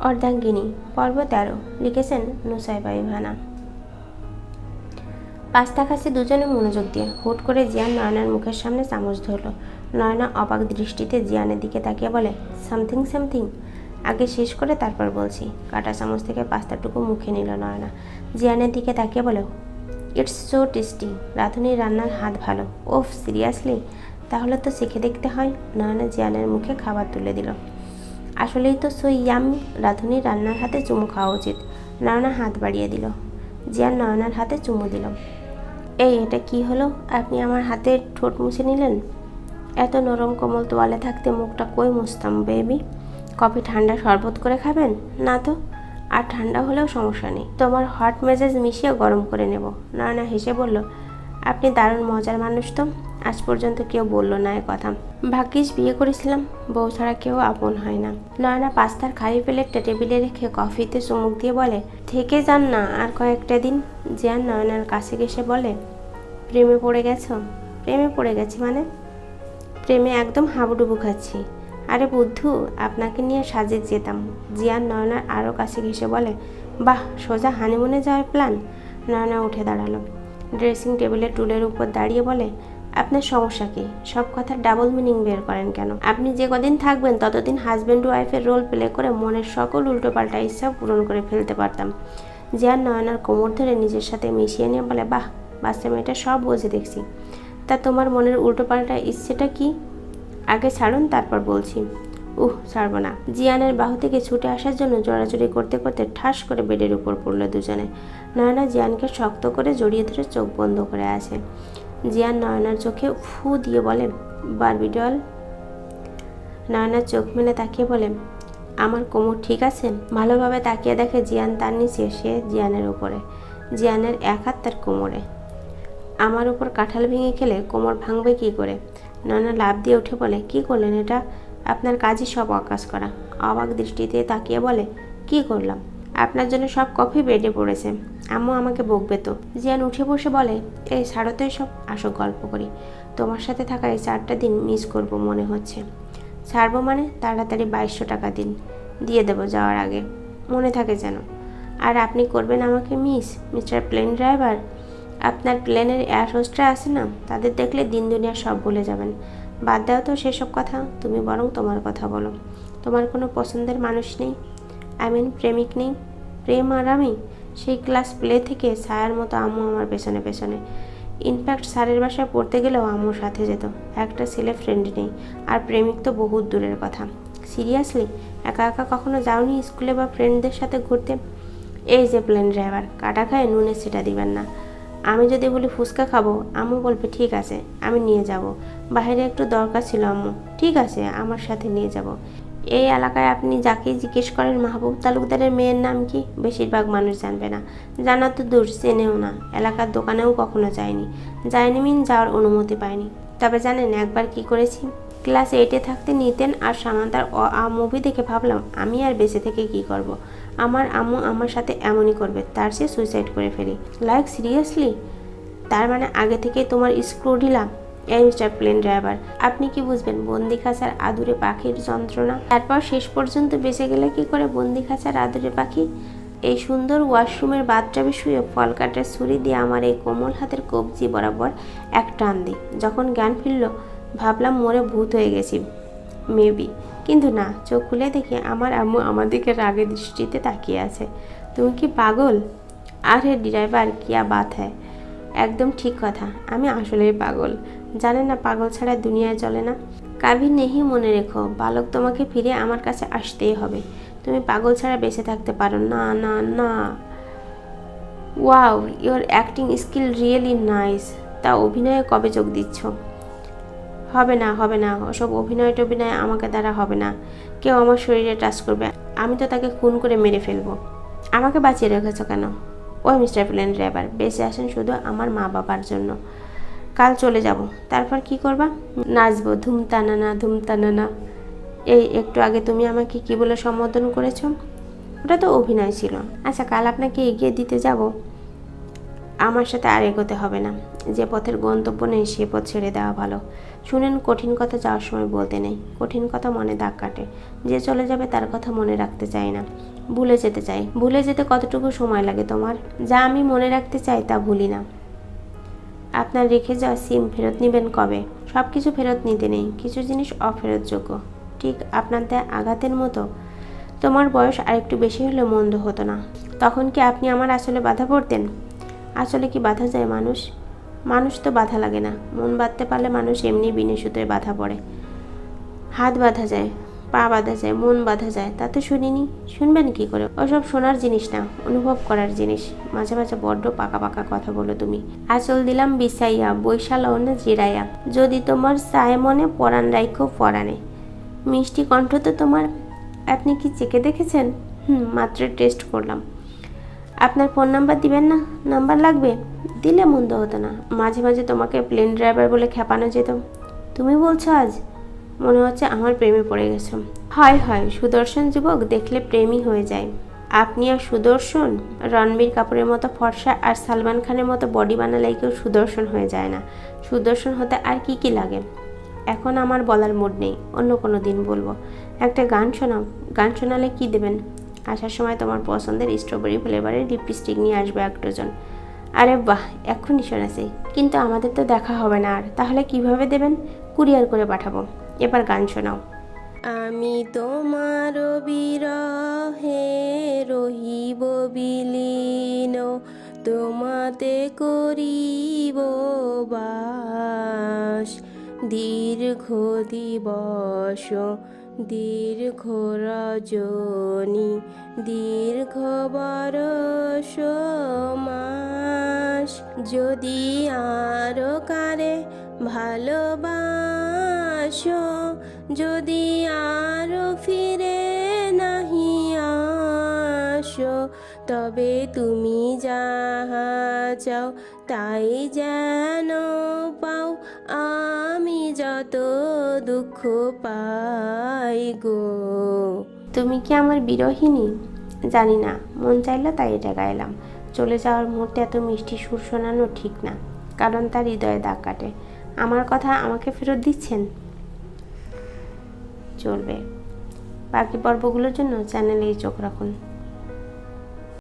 অর্ধাঙ্গিনী, পর্ব তেরো, লিখেছেন নুসাইবা ইভানা। পাস্তা খাচ্ছে দুজনে মনোযোগ দিয়ে হুট করে জিয়ান নয়নার মুখের সামনে চামচ ধরলো। নয়না অবাক দৃষ্টিতে জিয়ানের দিকে তাকিয়ে বলে, সামথিং সামথিং। আগে শেষ করে তারপর বলছি, কাটা চামচ থেকে পাস্তাটুকু মুখে নিল নয়না। জিয়ানের দিকে তাকিয়ে বলে, ইটস সো টেস্টি, রাঁধুনির রান্নার হাত ভালো। ওফ, সিরিয়াসলি? তাহলে তো শিখে দেখতে হয়। নয়না জিয়ানের মুখে খাবার তুলে দিল। আসলেই তো সই ইয়াম রাঁধুনির রান্নার হাতে চুমু খাওয়া উচিত। নয়না হাত বাড়িয়ে দিল। জিয়ান নয়নার হাতে চুমু দিল। এই, এটা কি হলো? আপনি আমার হাতে ঠোঁট মুছে নিলেন? এত নরম কোমল তোয়ালে থাকতে মুখটা কই মুছতাম, বেবি? কফি ঠান্ডা শরবত করে খাবেন? না তো। আর ঠান্ডা হলেও সমস্যা নেই। তোমার হট মেজাজ মিশিয়ে গরম করে নেব। নয়না হেসে বলল, আপনি দারুণ মজার মানুষ তো। আজ পর্যন্ত কেউ বলল না এ কথা। ভাগ্যিস বিয়ে করেছিলাম, বউ ছাড়া কেউ আপন হয় না। নয়না পাস্তার খালি প্লেটটা টেবিলে রেখে কফিতে চুমুক দিয়ে বলে, থেকে যান না, আর কয়েকটা দিন। জিয়ান নয়নার কাছে ঘেসে বলে, প্রেমে পড়ে গেছো? প্রেমে পড়ে গেছি মানে? প্রেমে একদম হাবুডুবু খাচ্ছি। আরে বুদ্ধু, আপনাকে নিয়ে সাজে যেতাম। জিয়ান নয়নার আরও কাছে ঘেসে বলে, বাহ, সোজা হানিমুনে যাওয়ার প্ল্যান? নয়না উঠে দাঁড়াল। ড্রেসিং টেবিলের টুলের উপর দাঁড়িয়ে বলে আপনার সমস্যা কি? সব কথার ডাবল মিনিং বের করেন কেন? আপনি যে কদিন থাকবেন, ততদিন হাজব্যান্ড ওয়াইফের রোল প্লে করে মনের সকল উল্টোপাল্টা ইচ্ছা পূরণ করে ফেলতে পারতাম। জিয়ান নয়নার কোমর ধরে নিজের সাথে মিশিয়ে নিয়ে বলে, বাহ, বাচ্চা মেয়েটা সব বোঝে দেখছি। তা তোমার মনের উল্টোপাল্টা ইচ্ছেটা কি? আগে ছাড়ুন, তারপর বলছি। উহ, ছাড়বো না। জিয়ানের বাহু থেকে ছুটে আসার জন্য জোড়াজুড়ি করতে করতে ঠাস করে বেডের উপর পড়ল দুজনে। নয়না জিয়ানকে শক্ত করে জড়িয়ে ধরে চোখ বন্ধ করে আছে। জিয়ান নয়নার চোখে ফু দিয়ে বলে, বারবি ডল। নয়নার চোখ মেলে তাকিয়ে বলে, আমার কোমর ঠিক আছে? ভালোভাবে তাকিয়ে দেখে জিয়ান তার নিচে সে জিয়ানের উপরে, জিয়ানের এক হাত তার কোমরে। আমার উপর কাঁঠাল ভেঙে খেলে কোমর ভাঙবে কি করে? নয়না লাভ দিয়ে উঠে বলে, কি করলেন এটা? আপনার কাজই সব আকাশ করা। অবাক দৃষ্টিতে তাকিয়ে বলে, কি করলাম? আপনার জন্য সব কফি বেডে পড়েছে। আম্মু আমাকে বকবে তো। জিয়ান উঠে বসে বলে এই ছাড়ো তো সব আসো গল্প করি। তোমার সাথে থাকা এই চারটা দিন মিস করব মনে হচ্ছে। ছাড়বো মানে তাড়াতাড়ি বাইশশো টাকা দিন। দিয়ে দেবো যাওয়ার আগে। মনে থাকে যেন। আর আপনি করবেন আমাকে মিস মিস্টার প্লেন ড্রাইভার আপনার প্লেনের এয়ার হোস্টরা আছে না? তাদের দেখলে দিন দুনিয়া সব ভুলে যাবেন। বাদ দাও তো সেসব কথা। তুমি বরং তোমার কথা বলো। তোমার কোনো পছন্দের মানুষ নেই। মিন প্রেমিক নেই। প্রেম আর আমি, সেই ক্লাস প্লে থেকে ছায়ার মতো আম্মু আমার পেছনে পেছনে। ইনফ্যাক্ট স্যারের বাসায় পড়তে গেলেও আম্মুর সাথে যেত। একটা ছেলে ফ্রেন্ড নেই। আর প্রেমিক তো বহুত দূরের কথা। সিরিয়াসলি একা একা কখনো যাওনি স্কুলে বা ফ্রেন্ডদের সাথে ঘুরতে? এই যে প্লেন ড্রাইভার কাটা খায় নুনে সেটা দিবেন না। আমি যদি বলি, ফুচকা খাব? আম্মু বলবে, ঠিক আছে, আমি নিয়ে যাব। বাইরে একটু দরকার ছিল আম্মু। ঠিক আছে, আমার সাথে নিয়ে যাব। এই এলাকায় আপনি যাকেই জিজ্ঞেস করেন, মাহবুব তালুকদারের মেয়ের নাম কি? বেশিরভাগ মানুষ জানবে না। জানা তো দূর, চেনেও না। এলাকার দোকানেও কখনো যায়নি। যায়নি মিন যাওয়ার অনুমতি পায়নি। তবে জানেন একবার কি করেছি? ক্লাস এইটে থাকতে নিতেন আর সামান্তার অ আ মুভি দেখে ভাবলাম, আমি আর বেঁচে থেকে কি করব। আমার আম্মু আমার সাথে এমনই করবে, তার সে সুইসাইড করে ফেলি। লাইক সিরিয়াসলি তার মানে আগে থেকে তোমার স্ক্রু ঢিলা? এই মিস্টার প্লেন ড্রাইভার। আপনি কি বুঝবেন বন্দি খাঁচার আদুরে পাখির যন্ত্রণা? তারপর শেষ পর্যন্ত বেঁচে গেলে কি করে বন্দি খাঁচার আদুরে পাখি? এই সুন্দর ওয়াশরুমের বাথটাবে শুয়ে ফল কাটার ছুরি দিয়ে আমার এই কোমল হাতের কবজি বরাবর এক টান দিই। যখন জ্ঞান ফিরল, ভাবলাম মরে ভূত হয়ে গেছি। মেবি। কিন্তু না, চোখ খুলে দেখি আমার আম্মু আমার দিকে রাগে দৃষ্টিতে তাকিয়ে আছে। তুমি কি পাগল? আরে ড্রাইভার, কিয়া বাত হ্যায়? একদম ঠিক কথা, আমি আসলেই পাগল। জানে না, পাগল ছাড়া দুনিয়ায় চলে না। কাভি নেহি, মনে রেখো, বালক তোমাকে ফিরে আমার কাছে আসতেই হবে। তুমি পাগল ছাড়া বেঁচে থাকতে পারো। না না না। Wow, your acting skill really nice. তা অভিনয়ে কবে যোগ দিচ্ছ? হবে না হবে না। ওসব অভিনয় টভিনয় আমাকে দ্বারা হবে না। কেউ আমার শরীরে টাচ করবে। আমি তো তাকে খুন করে মেরে ফেলব। আমাকে বাঁচিয়ে রেখেছো কেন? ওই মিস্টার প্লেন ড্রাইভার বেঁচে আসেন শুধু আমার মা বাবার জন্য। কাল চলে যাব। তারপর কি করবা? নাচব। নাচবো ধুমতানানা ধুমতানানা। এই একটু আগে তুমি আমাকে কি বলে সম্বোধন করেছ? ওটা তো অভিনয় ছিল। আচ্ছা কাল আপনাকে এগিয়ে দিতে যাব। আমার সাথে আর এগোতে হবে না। যে পথের গন্তব্য নেই, সে পথ ছেড়ে দেওয়া ভালো। শুনেন, কঠিন কথা যাওয়ার সময় বলতে নেই। কঠিন কথা মনে দাগ কাটে। যে চলে যাবে তার কথা মনে রাখতে চাই না। ভুলে যেতে চাই ভুলে যেতে কতটুকু সময় লাগে তোমার? যা আমি মনে রাখতে চাই তা ভুলি না। আপনার রেখে যাওয়া সিম ফেরত নেবেন কবে? সব কিছু ফেরত নিতে নেই। কিছু জিনিস অফেরতযোগ্য। ঠিক আপনার দেয় আঘাতের মতো। তোমার বয়স আরেকটু বেশি হলে মন্দ হতো না। তখন কি আপনি আমার আসলে বাধা পড়তেন? আসলে কি বাধা যায় মানুষ? মানুষ তো বাধা লাগে না। মন বাঁধতে পারলে মানুষ এমনি বিনে সুতোয় বাধা পড়ে। হাত বাঁধা যায়। পা বাঁধা যায়, মন বাঁধা যায়, তা তো শুনিনি। শুনবেন কি করে? ওসব শোনার জিনিস না, অনুভব করার জিনিস। মাঝে মাঝে বড্ড পাকা পাকা কথা বলো তুমি। আচল দিলাম বিসাইয়া বৈশাল না জিরাইয়া। যদি তোমার চায় মনে, পরাণ রাইখো, পরাণে। মিষ্টি কণ্ঠ তো তোমার। আপনি কি চেকে দেখেছেন? হুম, মাত্র টেস্ট করলাম। আপনার ফোন নাম্বার দিবেন না? নাম্বার লাগবে? দিলে মন্দ হতো না। মাঝে মাঝে তোমাকে প্লেন ড্রাইভার বলে খেপানো যেত। তুমি বলছো আজ? মনে হচ্ছে আমার প্রেমে পড়ে গেছো। হয় হয়, সুদর্শন যুবক দেখলে প্রেমই হয়ে যায়। আপনি আর সুদর্শন? রণবীর কাপুরের মতো ফর্সা আর সালমান খানের মতো বডি বানালেই কেউ সুদর্শন হয়ে যায় না। সুদর্শন হতে আর কি কি লাগে? এখন আমার বলার মুড নেই, অন্য কোনো দিন বলব। একটা গান শোনাও গান শোনালে কি দেবেন? আসার সময় তোমার পছন্দের স্ট্রবেরি ফ্লেভারের লিপস্টিক নিয়ে আসবে এক ডজন। আরে বাহ এক্ষুনি শোনাছি। কিন্তু আমাদের তো দেখা হবে না আর, তাহলে কীভাবে দেবেন? কুরিয়ার করে পাঠাবো। এবার গান শোনাও। আমি তোমার বিরহে রহিব বিলীন, তোমাতে করিব বাস। দীর্ঘ দিবস, দীর্ঘ রজনী, দীর্ঘ বরষ মাস। যদি আরও কারে ভালোবাসো যদি আরও ফিরে নাহি আসো, তবে তুমি যাহা চাও তাই যেন পাও। আমি যত দুঃখ পাই গো। তুমি কি আমার বিরহিনী জানি না, মন চাইলো তাই এটা গাইলাম। চলে যাওয়ার মুহূর্তে এত মিষ্টি সুর শোনানো ঠিক না, কারণ তার হৃদয়ে দাগ কাটে। আমার কথা আমাকে ফেরত দিচ্ছেন? চলবে। বাকি পর্বগুলোর জন্য চ্যানেলেই চোখ রাখুন।